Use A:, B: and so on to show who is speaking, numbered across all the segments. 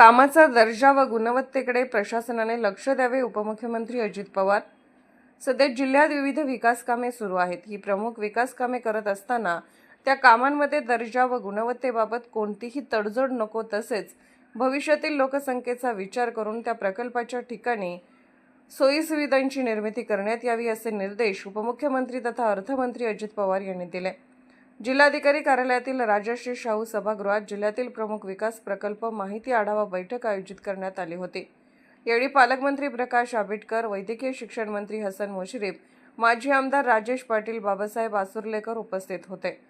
A: कामाचा दर्जा व गुणवत्तेकडे प्रशासनाने लक्ष द्यावे उपमुख्यमंत्री अजित पवार. सध्या जिल्ह्यात विविध विकास कामे सुरू आहेत. ही प्रमुख विकास कामे करत असताना त्या कामांमध्ये दर्जा व गुणवत्तेबाबत कोणतीही तडजोड नको तसेच भविष्यातील लोकसंख्येचा विचार करून त्या प्रकल्पाच्या ठिकाणी सोयीसुविधांची निर्मिती करण्यात यावी असे निर्देश उपमुख्यमंत्री तथा अर्थमंत्री अजित पवार यांनी दिले. जिल्हाधिकारी कार्यालयातील राजश्री शाहू सभागृहात जिल्ह्यातील प्रमुख विकास प्रकल्प माहिती आढावा बैठक आयोजित करण्यात आली होती. यावेळी पालकमंत्री प्रकाश आंबेडकर वैद्यकीय शिक्षण मंत्री हसन मुश्रीफ माजी आमदार राजेश पाटील बाबासाहेब आसुर्लेकर उपस्थित होते.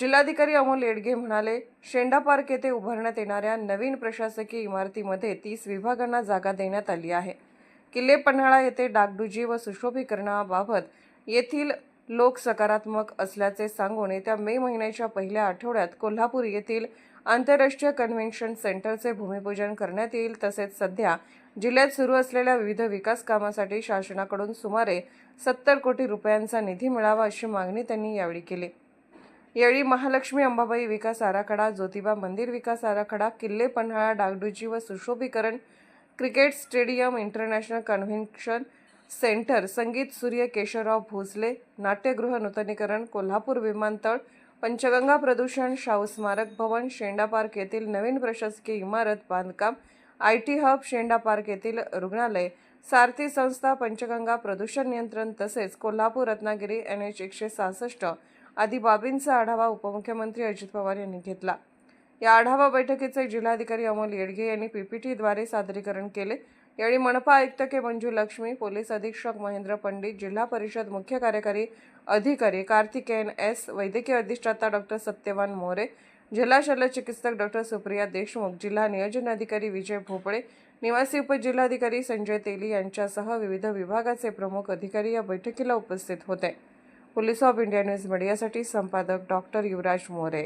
A: जिल्हाधिकारी अमोल येडगे म्हणाले शेंडा पार्क येथे उभारण्यात येणाऱ्या नवीन प्रशासकीय इमारतीमध्ये तीस विभागांना जागा देण्यात आली आहे. किल्ले पन्हाळा येथे डागडुजी व सुशोभीकरणाबाबत येथील लोक सकारात्मक असल्याचे सांगून येत्या मे महिन्याच्या पहिल्या आठवड्यात कोल्हापूर येथील आंतरराष्ट्रीय कन्व्हेन्शन सेंटरचे भूमिपूजन करण्यात येईल. तसेच सध्या जिल्ह्यात सुरू असलेल्या विविध विकास कामासाठी शासनाकडून सुमारे सत्तर कोटी रुपयांचा निधी मिळावा अशी मागणी त्यांनी यावेळी केली. यावेळी महालक्ष्मी अंबाबाई विकास आराखडा ज्योतिबा मंदिर विकास आराखडा किल्ले पन्हाळा डागडुजी व सुशोभीकरण cricket stadium international convention centre Sangeet Surya Keshavrao Bhosale नाट्यगृह नूतनीकरण कोल्हापूर विमानतळ पंचगंगा प्रदूषण शाहू स्मारक भवन शेंडा पार्क येथील नवीन प्रशासकीय इमारत बांधकाम I T hub Shenda park येथील रुग्णालय सारथी संस्था पंचगंगा प्रदूषण नियंत्रण तसेच कोल्हापूर रत्नागिरी एन एच एकशे सहासष्ट आदी बाबींचा आढावा उपमुख्यमंत्री अजित पवार यांनी घेतला. या आढावा बैठकीचे जिल्हाधिकारी अमोल येडगे यांनी पीपीटीद्वारे सादरीकरण केले. यावेळी मनपा आयुक्त के मंजुलक्ष्मी पोलीस अधीक्षक महेंद्र पंडित जिल्हा परिषद मुख्य कार्यकारी अधिकारी कार्तिकेयन एस वैद्यकीय अधिष्ठाता डॉक्टर सत्यवान मोरे जिल्हा शल्य चिकित्सक डॉक्टर सुप्रिया देशमुख जिल्हा नियोजन अधिकारी विजय भोपळे निवासी उपजिल्हाधिकारी संजय तेली यांच्यासह विविध विभागाचे प्रमुख अधिकारी या बैठकीला उपस्थित होते. पोलीस ऑफ इंडिया न्यूज मीडियासाठी संपादक डॉक्टर युवराज मोरे.